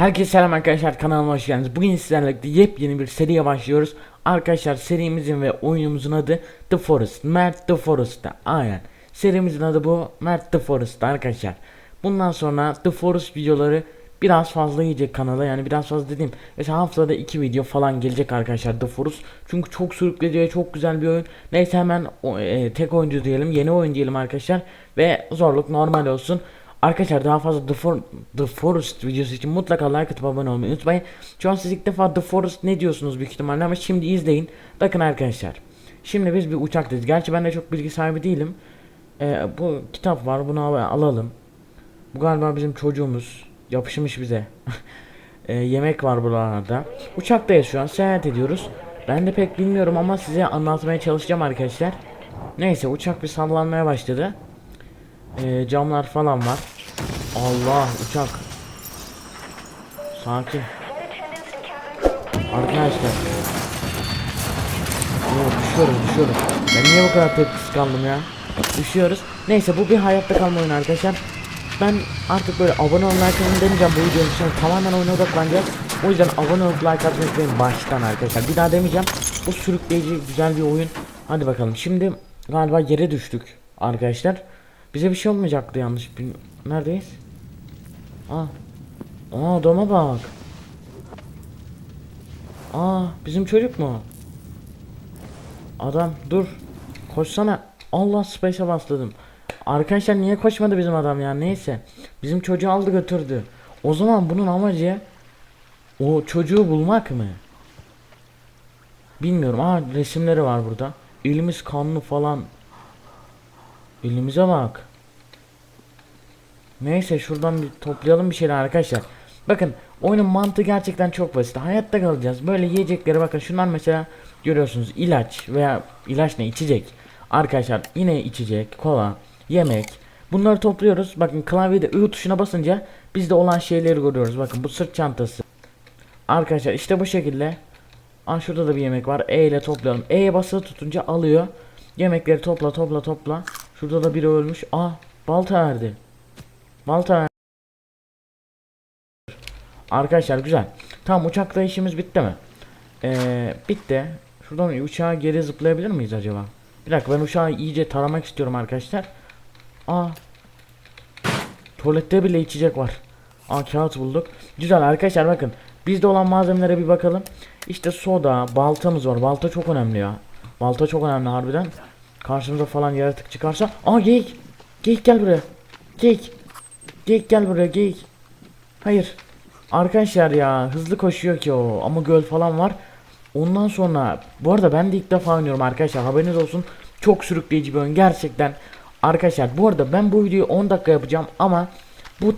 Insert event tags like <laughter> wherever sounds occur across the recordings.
Herkese selam arkadaşlar kanalıma hoş geldiniz. Bugün sizlerle yepyeni bir seriye başlıyoruz. Arkadaşlar serimizin ve oyunumuzun adı The Forest. Mert The Forest'ta. Aynen. Serimizin adı bu. Mert The Forest'ta arkadaşlar. Bundan sonra The Forest videoları biraz fazla yiyecek kanala. Yani biraz fazla dediğim. Mesela haftada iki video falan gelecek arkadaşlar The Forest. Çünkü çok sürükleyici ve çok güzel bir oyun. Neyse hemen o- e, tek oyuncu diyelim. Yeni oyun diyelim arkadaşlar. Ve zorluk normal olsun. Arkadaşlar daha fazla The, For The Forest videosu için mutlaka like atıp abone olmayı unutmayın. Şu an siz ilk defa The Forest ne diyorsunuz büyük ihtimalle ama şimdi izleyin. Bakın arkadaşlar. Şimdi biz bir uçaktayız. Gerçi ben de çok bilgi sahibi değilim. Ee, bu kitap var bunu al- alalım. Bu galiba bizim çocuğumuz. Yapışmış bize. <laughs> Ee, yemek var buralarda. Uçaktayız şu an seyahat ediyoruz. Ben de pek bilmiyorum ama size anlatmaya çalışacağım arkadaşlar. Neyse uçak bir sallanmaya başladı. Ee, camlar falan var. Allah uçak. Sakin. Arkadaşlar. Oo, düşüyorum düşüyorum. Ben niye bu kadar tepkisiz kaldım ya? Düşüyoruz. Neyse bu bir hayatta kalma oyunu arkadaşlar. Ben artık böyle abone olmayı like demeyeceğim bu videonun sonra tamamen oyuna odaklanacağız. O yüzden abone olup like atmayı unutmayın baştan arkadaşlar. Bir daha demeyeceğim. Bu sürükleyici güzel bir oyun. Hadi bakalım. Şimdi galiba yere düştük arkadaşlar. Bize bir şey olmayacaktı yanlış. bil- Neredeyiz? Aa. Aa adama bak. Aa bizim çocuk mu? Adam dur. Koşsana. Allah space'e bastırdım. Arkadaşlar niye koşmadı bizim adam ya neyse. Bizim çocuğu aldı götürdü. O zaman bunun amacı o çocuğu bulmak mı? Bilmiyorum. Aa resimleri var burada. Elimiz kanlı falan. Elimize bak. Neyse şuradan bir toplayalım bir şeyler arkadaşlar. Bakın oyunun mantığı gerçekten çok basit. Hayatta kalacağız. Böyle yiyecekleri bakın şunlar mesela görüyorsunuz ilaç veya ilaç ne içecek. Arkadaşlar yine içecek, kola, yemek. Bunları topluyoruz. Bakın klavyede I tuşuna basınca bizde olan şeyleri görüyoruz. Bakın bu sırt çantası. Arkadaşlar işte bu şekilde. Aa şurada da bir yemek var. E ile toplayalım. E'ye basılı tutunca alıyor. Yemekleri topla topla topla. Şurada da biri ölmüş. Aa balta verdi. Balta ver- Arkadaşlar güzel. Tamam uçakla işimiz bitti mi? Ee, bitti. Şuradan uçağa geri zıplayabilir miyiz acaba? Bir dakika ben uçağı iyice taramak istiyorum arkadaşlar. Aa. Tuvalette bile içecek var. Aa kağıt bulduk. Güzel arkadaşlar bakın. Bizde olan malzemelere bir bakalım. İşte soda, baltamız var. Balta çok önemli ya. Balta çok önemli harbiden. Karşımıza falan yaratık çıkarsa. Aa geyik. Geyik gel buraya. Geyik. Geyik gel buraya geyik. Hayır. Arkadaşlar ya hızlı koşuyor ki o ama göl falan var. Ondan sonra bu arada ben de ilk defa oynuyorum arkadaşlar haberiniz olsun. Çok sürükleyici bir oyun gerçekten. Arkadaşlar bu arada ben bu videoyu 10 dakika yapacağım ama bu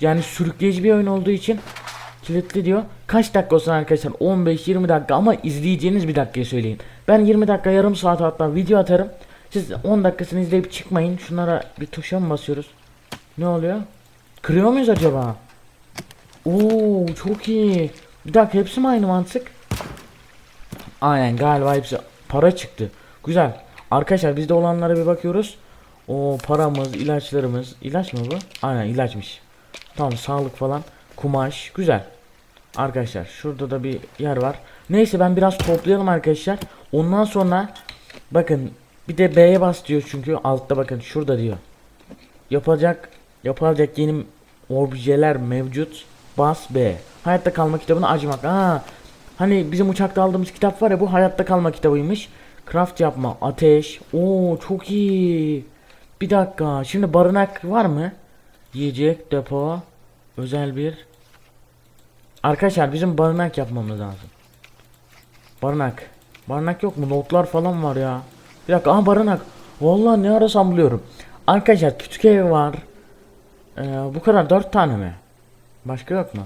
yani sürükleyici bir oyun olduğu için kilitli diyor. Kaç dakika olsun arkadaşlar? 15-20 dakika ama izleyeceğiniz bir dakikayı söyleyin. Ben 20 dakika yarım saat hatta video atarım. Siz 10 dakikasını izleyip çıkmayın. Şunlara bir tuşa mı basıyoruz? Ne oluyor? Kırıyor muyuz acaba? Oo çok iyi. Bir dakika hepsi mi aynı mantık? Aynen galiba hepsi para çıktı. Güzel. Arkadaşlar bizde olanlara bir bakıyoruz. O paramız, ilaçlarımız. ilaç mı bu? Aynen ilaçmış. Tamam sağlık falan. Kumaş. Güzel. Arkadaşlar şurada da bir yer var. Neyse ben biraz toplayalım arkadaşlar. Ondan sonra bakın bir de B'ye bas diyor çünkü altta bakın şurada diyor. Yapacak yapılacak yeni objeler mevcut. Bas B. Hayatta kalma kitabını açmak. Aa, hani bizim uçakta aldığımız kitap var ya bu hayatta kalma kitabıymış. Craft yapma, ateş. Oo çok iyi. Bir dakika. Şimdi barınak var mı? Yiyecek, depo, özel bir. Arkadaşlar bizim barınak yapmamız lazım. Barınak. Barınak yok mu? Notlar falan var ya. Bir dakika. Aha barınak. Vallahi ne arasam buluyorum. Arkadaşlar küçük ev var. Ee, bu kadar dört tane mi? Başka yok mu?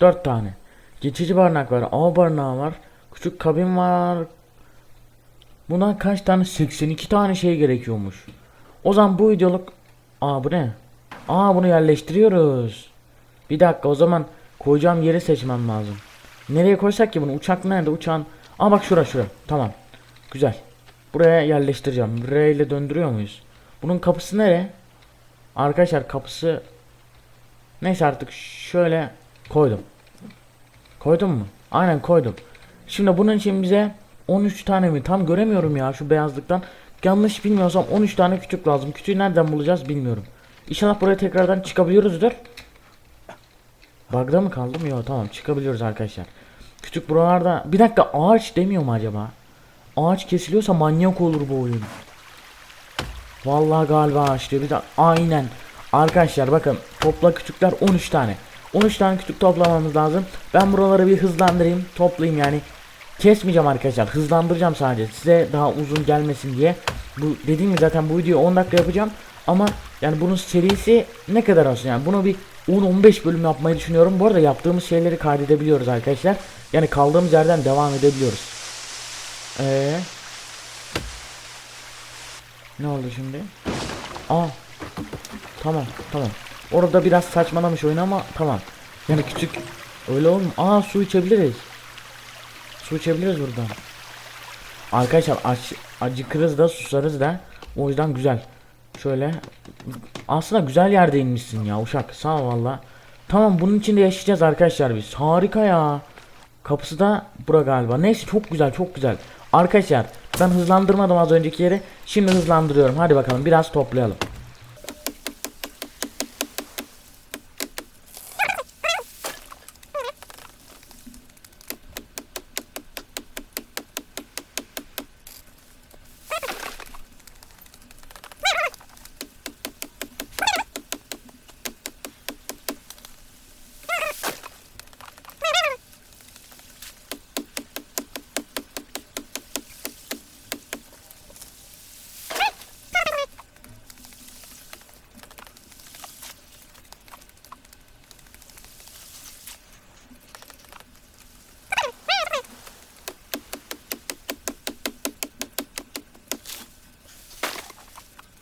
Dört tane. Geçici barınak var. A barınağı var. Küçük kabin var. Buna kaç tane? 82 tane şey gerekiyormuş. O zaman bu videoluk... Aa bu ne? Aa bunu yerleştiriyoruz. Bir dakika o zaman koyacağım yeri seçmem lazım. Nereye koysak ki bunu? Uçak nerede? Uçağın... Aa bak şura şura. Tamam. Güzel. Buraya yerleştireceğim. R ile döndürüyor muyuz? Bunun kapısı nere? Arkadaşlar kapısı Neyse artık şöyle Koydum. Koydum mu? Aynen koydum. Şimdi bunun için bize 13 tane mi? Tam göremiyorum ya şu beyazlıktan. Yanlış bilmiyorsam 13 tane kütük lazım. Kütüğü nereden bulacağız bilmiyorum. İnşallah buraya tekrardan çıkabiliyoruzdur. Bug'da mı kaldım? Yok tamam çıkabiliyoruz arkadaşlar. Kütük buralarda. Bir dakika ağaç demiyor mu acaba? Ağaç kesiliyorsa manyak olur bu oyun. Vallahi galiba ağaç diyor. Bir de aynen. Arkadaşlar bakın topla kütükler 13 tane. 13 tane kütük toplamamız lazım. Ben buraları bir hızlandırayım, toplayayım yani. Kesmeyeceğim arkadaşlar. Hızlandıracağım sadece. Size daha uzun gelmesin diye. Bu dediğim gibi zaten bu videoyu 10 dakika yapacağım. Ama yani bunun serisi ne kadar olsun yani bunu bir 10-15 bölüm yapmayı düşünüyorum. Bu arada yaptığımız şeyleri kaydedebiliyoruz arkadaşlar. Yani kaldığımız yerden devam edebiliyoruz. Eee ne oldu şimdi? Aa. Tamam, tamam. Orada biraz saçmalamış oyun ama tamam. Yani küçük öyle olmu. Aa su içebiliriz. Su içebiliriz buradan. Arkadaşlar aç, acıkırız da susarız da. O yüzden güzel. Şöyle. Aslında güzel yerde inmişsin ya uşak. Sağ ol valla. Tamam bunun içinde yaşayacağız arkadaşlar biz. Harika ya. Kapısı da bura galiba. Neyse çok güzel çok güzel. Arkadaşlar ben hızlandırmadım az önceki yeri. Şimdi hızlandırıyorum. Hadi bakalım biraz toplayalım.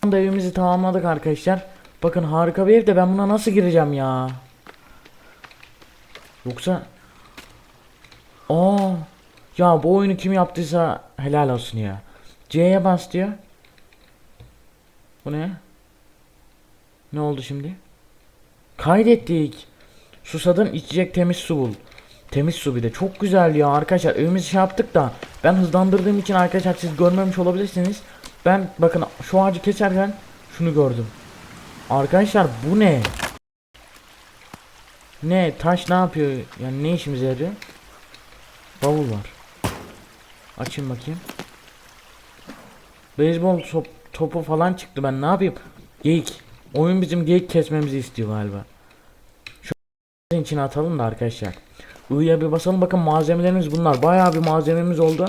Anda evimizi tamamladık arkadaşlar. Bakın harika bir ev de ben buna nasıl gireceğim ya? Yoksa Aa ya bu oyunu kim yaptıysa helal olsun ya. C'ye bas diyor. Bu ne? Ne oldu şimdi? Kaydettik. Susadın içecek temiz su bul. Temiz su bir de çok güzel ya arkadaşlar evimizi şey yaptık da ben hızlandırdığım için arkadaşlar siz görmemiş olabilirsiniz. Ben bakın şu ağacı keserken şunu gördüm. Arkadaşlar bu ne? Ne taş ne yapıyor? Yani ne işimize yarıyor? Bavul var. Açayım bakayım. Beyzbol top, topu falan çıktı ben ne yapayım? Geyik. Oyun bizim geyik kesmemizi istiyor galiba. Şu içine atalım da arkadaşlar. I'ya bir basalım bakın malzemelerimiz bunlar. Bayağı bir malzememiz oldu.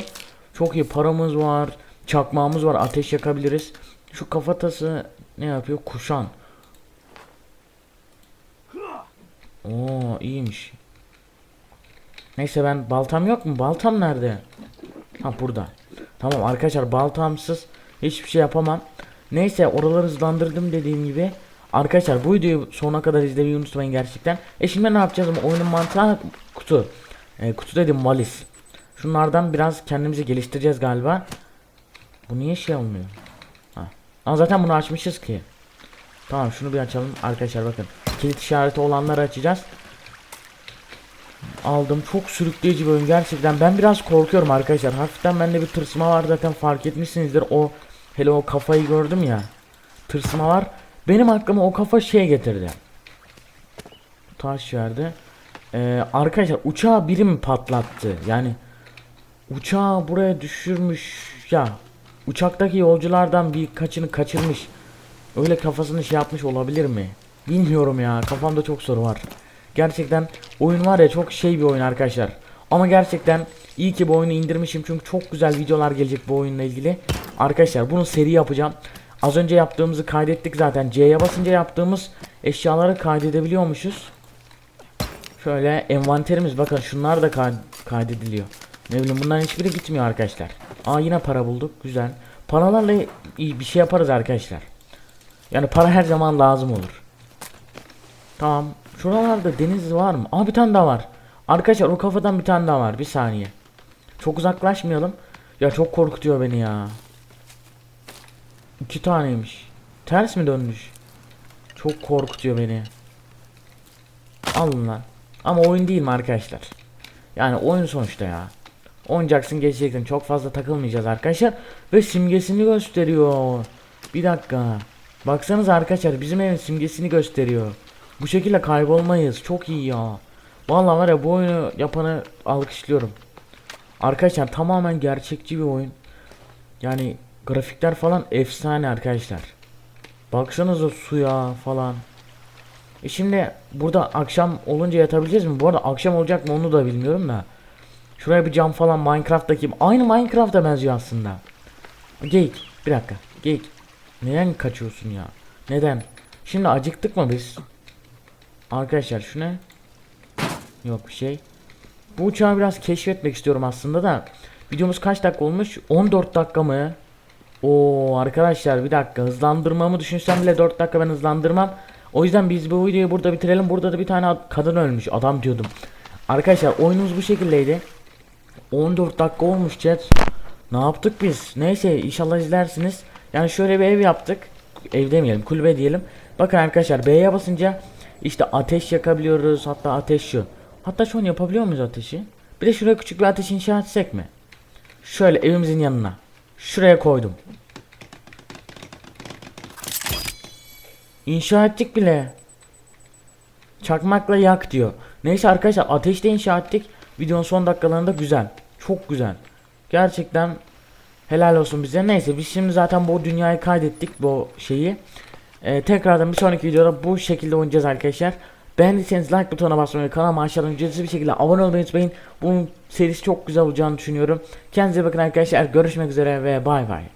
Çok iyi paramız var. Çakmağımız var. Ateş yakabiliriz. Şu kafatası ne yapıyor? Kuşan. Oo iyiymiş. Neyse ben baltam yok mu? Baltam nerede? Ha burada. Tamam arkadaşlar baltamsız hiçbir şey yapamam. Neyse oraları hızlandırdım dediğim gibi. Arkadaşlar bu videoyu sonuna kadar izlemeyi unutmayın gerçekten. E şimdi ne yapacağız oyunun mantığı kutu. E, kutu dedim valiz. Şunlardan biraz kendimizi geliştireceğiz galiba. Bu niye şey olmuyor? Ama zaten bunu açmışız ki. Tamam şunu bir açalım arkadaşlar bakın. Kilit işareti olanları açacağız. Aldım. Çok sürükleyici bir oyun gerçekten. Ben biraz korkuyorum arkadaşlar. Hafiften bende bir tırsma var zaten fark etmişsinizdir. O hele o kafayı gördüm ya. Tırsma var. Benim aklıma o kafa şey getirdi. Taş verdi. Ee, arkadaşlar uçağı biri mi patlattı? Yani uçağı buraya düşürmüş ya. Uçaktaki yolculardan birkaçını kaçırmış. Öyle kafasını şey yapmış olabilir mi? Bilmiyorum ya. Kafamda çok soru var. Gerçekten oyun var ya çok şey bir oyun arkadaşlar. Ama gerçekten iyi ki bu oyunu indirmişim çünkü çok güzel videolar gelecek bu oyunla ilgili. Arkadaşlar bunu seri yapacağım. Az önce yaptığımızı kaydettik zaten. C'ye basınca yaptığımız eşyaları kaydedebiliyormuşuz. Şöyle envanterimiz bakın şunlar da kay- kaydediliyor. Ne bileyim bunların hiçbiri gitmiyor arkadaşlar. Aa yine para bulduk. Güzel. Paralarla iyi bir şey yaparız arkadaşlar. Yani para her zaman lazım olur. Tamam. Şuralarda deniz var mı? Aa bir tane daha var. Arkadaşlar o kafadan bir tane daha var. Bir saniye. Çok uzaklaşmayalım. Ya çok korkutuyor beni ya. İki taneymiş. Ters mi dönmüş? Çok korkutuyor beni. Alın lan. Ama oyun değil mi arkadaşlar? Yani oyun sonuçta ya. Oynayacaksın geçeceksin. Çok fazla takılmayacağız arkadaşlar. Ve simgesini gösteriyor. Bir dakika. Baksanız arkadaşlar bizim evin simgesini gösteriyor. Bu şekilde kaybolmayız. Çok iyi ya. Vallahi var ya bu oyunu yapanı alkışlıyorum. Arkadaşlar tamamen gerçekçi bir oyun. Yani grafikler falan efsane arkadaşlar. Baksanıza suya falan. E şimdi burada akşam olunca yatabileceğiz mi? Bu arada akşam olacak mı onu da bilmiyorum da. Şuraya bir cam falan Minecraft'taki aynı Minecraft'a benziyor aslında. Geyik bir dakika geyik. Neden kaçıyorsun ya? Neden? Şimdi acıktık mı biz? Arkadaşlar şu ne? Yok bir şey. Bu uçağı biraz keşfetmek istiyorum aslında da. Videomuz kaç dakika olmuş? 14 dakika mı? Oo arkadaşlar bir dakika hızlandırmamı düşünsem bile 4 dakika ben hızlandırmam. O yüzden biz bu videoyu burada bitirelim. Burada da bir tane ad- kadın ölmüş. Adam diyordum. Arkadaşlar oyunumuz bu şekildeydi. 14 dakika olmuş chat. Ne yaptık biz? Neyse inşallah izlersiniz. Yani şöyle bir ev yaptık. Ev demeyelim kulübe diyelim. Bakın arkadaşlar B'ye basınca işte ateş yakabiliyoruz. Hatta ateş şu. Hatta şu an yapabiliyor muyuz ateşi? Bir de şuraya küçük bir ateş inşa etsek mi? Şöyle evimizin yanına. Şuraya koydum. İnşa ettik bile. Çakmakla yak diyor. Neyse arkadaşlar ateşte inşa ettik. Videonun son dakikalarında güzel. Çok güzel. Gerçekten helal olsun bize. Neyse biz şimdi zaten bu dünyayı kaydettik bu şeyi. Ee, tekrardan bir sonraki videoda bu şekilde oynayacağız arkadaşlar. Beğendiyseniz like butonuna basmayı, kanalıma aşağıdan ücretsiz bir şekilde abone olmayı unutmayın. Bunun serisi çok güzel olacağını düşünüyorum. Kendinize bakın arkadaşlar. Görüşmek üzere ve bay bay.